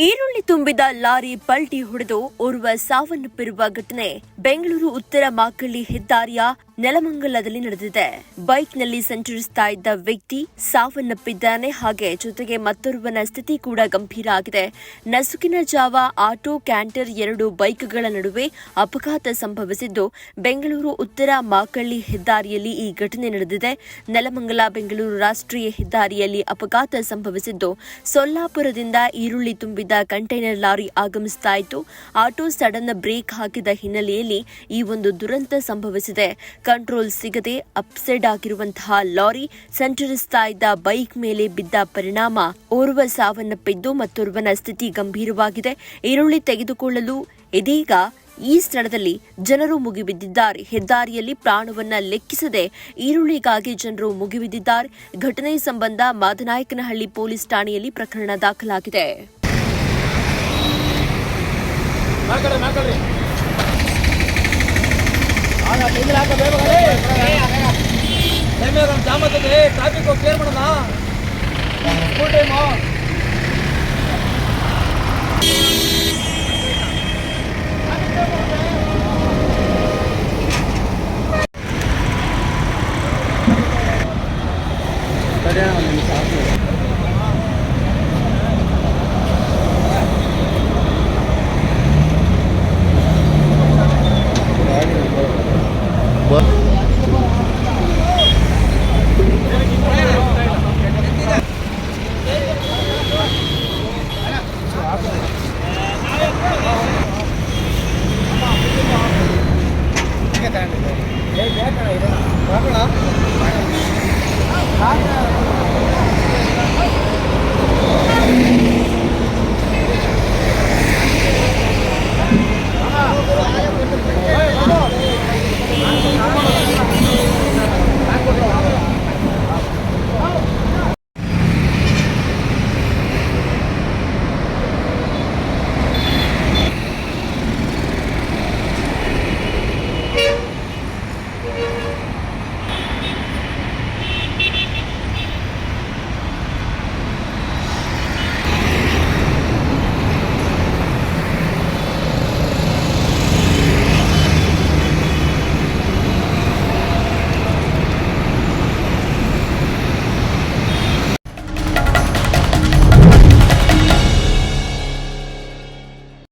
ಈರುಳ್ಳಿ ತುಂಬಿದ ಲಾರಿ ಪಲ್ಟಿ ಹೊಡೆದು ಓರ್ವ ಸಾವನ್ನಪ್ಪಿರುವ ಘಟನೆ. ಬೆಂಗಳೂರು ಉತ್ತರ ಮಾಕಳ್ಳಿ ಹೆದ್ದಾರಿಯ ನೆಲಮಂಗಲದಲ್ಲಿ ನಡೆದಿದೆ. ಬೈಕ್ನಲ್ಲಿ ಸಂಚರಿಸ್ತಾ ಇದ್ದ ವ್ಯಕ್ತಿ ಸಾವನ್ನಪ್ಪಿದ್ದಾನೆ. ಹಾಗೆ ಜೊತೆಗೆ ಮತ್ತೊರ್ವನ ಸ್ಥಿತಿ ಕೂಡ ಗಂಭೀರ ಆಗಿದೆ. ನಸುಕಿನ ಜಾವ ಆಟೋ ಕ್ಯಾಂಟರ್ ಎರಡು ಬೈಕ್ಗಳ ನಡುವೆ ಅಪಘಾತ ಸಂಭವಿಸಿದ್ದು, ಬೆಂಗಳೂರು ಉತ್ತರ ಮಾಕಳ್ಳಿ ಹೆದ್ದಾರಿಯಲ್ಲಿ ಈ ಘಟನೆ ನಡೆದಿದೆ. ನೆಲಮಂಗಲ, ಬೆಂಗಳೂರು ರಾಷ್ಟ್ರೀಯ ಹೆದ್ದಾರಿಯಲ್ಲಿ ಅಪಘಾತ ಸಂಭವಿಸಿದ್ದು, ಸೊಲ್ಲಾಪುರದಿಂದ ಈರುಳ್ಳಿ ತುಂಬಿದ ಕಂಟೈನರ್ ಲಾರಿ ಆಗಮಿಸ್ತಾ ಇತ್ತು. ಆಟೋ ಸಡನ್ ಬ್ರೇಕ್ ಹಾಕಿದ ಹಿನ್ನೆಲೆಯಲ್ಲಿ ಈ ಒಂದು ದುರಂತ ಸಂಭವಿಸಿದೆ. ಕಂಟ್ರೋಲ್ ಸಿಗದೆ ಅಪ್ಸೆಡ್ ಆಗಿರುವಂತಹ ಲಾರಿ ಸಂಚರಿಸ್ತಾ ಇದ್ದ ಬೈಕ್ ಮೇಲೆ ಬಿದ್ದ ಪರಿಣಾಮ ಓರ್ವ ಸಾವನ್ನಪ್ಪಿದ್ದು ಮತ್ತೊರ್ವನ ಸ್ಥಿತಿ ಗಂಭೀರವಾಗಿದೆ. ಈರುಳ್ಳಿ ತೆಗೆದುಕೊಳ್ಳಲು ಇದೀಗ ಈ ಸ್ಥಳದಲ್ಲಿ ಜನರು ಮುಗಿಬಿದ್ದಿದ್ದಾರೆ. ಹೆದ್ದಾರಿಯಲ್ಲಿ ಪ್ರಾಣವನ್ನ ಲೆಕ್ಕಿಸದೆ ಈರುಳ್ಳಿಗಾಗಿ ಜನರು ಮುಗಿಬಿದ್ದಿದ್ದಾರೆ. ಘಟನೆ ಸಂಬಂಧ ಮಾದನಾಯಕನಹಳ್ಳಿ ಪೊಲೀಸ್ ಠಾಣೆಯಲ್ಲಿ ಪ್ರಕರಣ ದಾಖಲಾಗಿದೆ. ಮಾಡ್ಕೊಳ್ರಿ ಮಾಡ್ಕೊಳ್ರಿ ಆಗ ಟೈಮಿಲ್ ಹಾಕ ಬೇಗ ಟೈಮ್ ಒಂದು ಜಾಮ್ ಆಗ್ತದೆ ಟ್ರಾಫಿಕ್ ಕ್ಲಿಯರ್ ಮಾಡೋಣ ಸ್ಕೂಲ್ ಟೈಮು Bán.